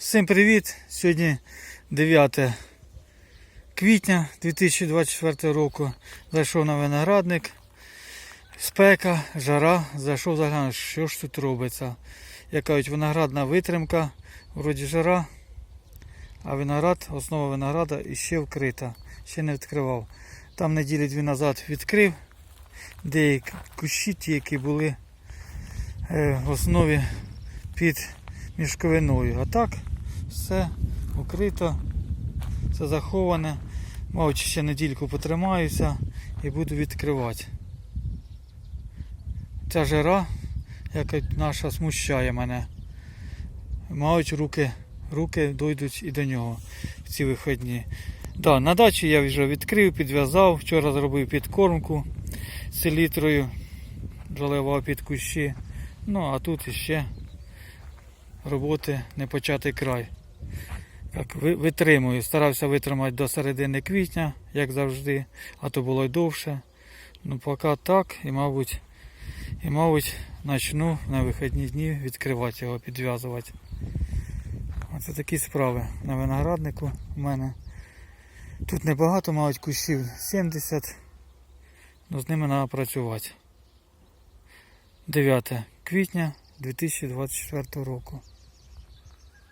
Всім привіт! Сьогодні 9 квітня 2024 року. Зайшов на виноградник. Спека, жара, зайшов заглянути, що ж тут робиться. Як кажуть, виноградна витримка, вроді жара, а виноград, основа винограда іще вкрита, ще не відкривав. Там неділі дві назад відкрив деякі кущі, ті, які були е, в основі під мішковиною. А так все укрито, все заховане. Мабуть, ще недільку потримаюся і буду відкривати. Ця жара, яка наша смущає мене. Мабуть, руки, руки дойдуть і до нього в ці вихідні. Да, на дачі я вже відкрив, підв'язав, вчора зробив підкормку селітрою, заливав під кущі. Ну а тут іще роботи не початий край. Ви- витримую. Старався витримати до середини квітня, як завжди, а то було й довше. Ну поки так, і мабуть, і мабуть, почну на вихідні дні відкривати його, підв'язувати. Оце такі справи на винограднику у мене. Тут небагато, мабуть, кущів 70, але з ними треба працювати. 9 квітня 2024 року.